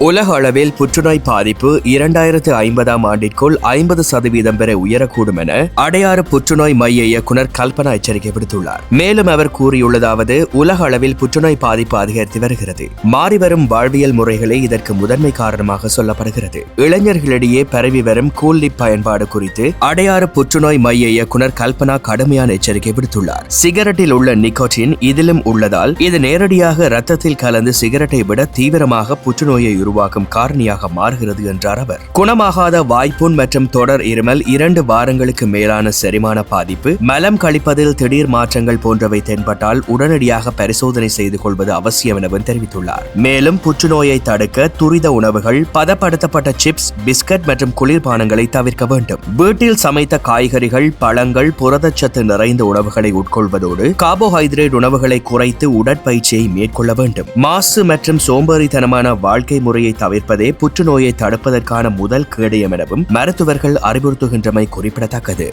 உலக அளவில் புற்றுநோய் பாதிப்பு இரண்டாயிரத்து ஐம்பதாம் ஆண்டிற்குள் ஐம்பது சதவீதம் வரை உயரக்கூடும் என அடையாறு புற்றுநோய் மைய இயக்குனர் கல்பனா எச்சரிக்கை விடுத்துள்ளார். மேலும் அவர் கூறியுள்ளதாவது உலக அளவில் புற்றுநோய் பாதிப்பு அதிகரித்து வருகிறது. மாறிவரும் வாழ்வியல் முறைகளே இதற்கு முதன்மை காரணமாக சொல்லப்படுகிறது. இளைஞர்களிடையே பரவி வரும் கூல்லிப் பயன்பாடு குறித்து அடையாறு புற்றுநோய் மைய இயக்குனர் கல்பனா கடுமையான எச்சரிக்கை விடுத்துள்ளார். சிகரெட்டில் உள்ள நிக்கோட்டின் இதிலும் உள்ளதால் இது நேரடியாக ரத்தத்தில் கலந்து சிகரெட்டை விட தீவிரமாக புற்றுநோயை உருவாகும் காரணியாக மாறுகிறது என்றார் அவர். குணமாகாத வாய்ப்புண் மற்றும் தொடர் இருமல் இரண்டு வாரங்களுக்கு மேலான செரிமான பாதிப்பு மலம் கழிப்பதில் திடீர் மாற்றங்கள் போன்றவை தென்பட்டால் உடனடியாக பரிசோதனை செய்து கொள்வது அவசியம் எனவும் தெரிவித்துள்ளார். மேலும் புற்றுநோயை தடுக்க துரித உணவுகள் பதப்படுத்தப்பட்ட சிப்ஸ் பிஸ்கட் மற்றும் குளிர்பானங்களை தவிர்க்க வேண்டும். வீட்டில் சமைத்த காய்கறிகள் பழங்கள் புரதச்சத்து நிறைந்த உணவுகளை உட்கொள்வதோடு கார்போஹைட்ரேட் உணவுகளை குறைத்து உடற்பயிற்சியை மேற்கொள்ள வேண்டும். மாசு மற்றும் சோம்பேறித்தனமான வாழ்க்கை முறை முறையை தவிர்ப்பதே புற்றுநோயை தடுப்பதற்கான முதல் கேடயம் எனவும் மருத்துவர்கள் அறிவுறுத்துகின்றமை குறிப்பிடத்தக்கது.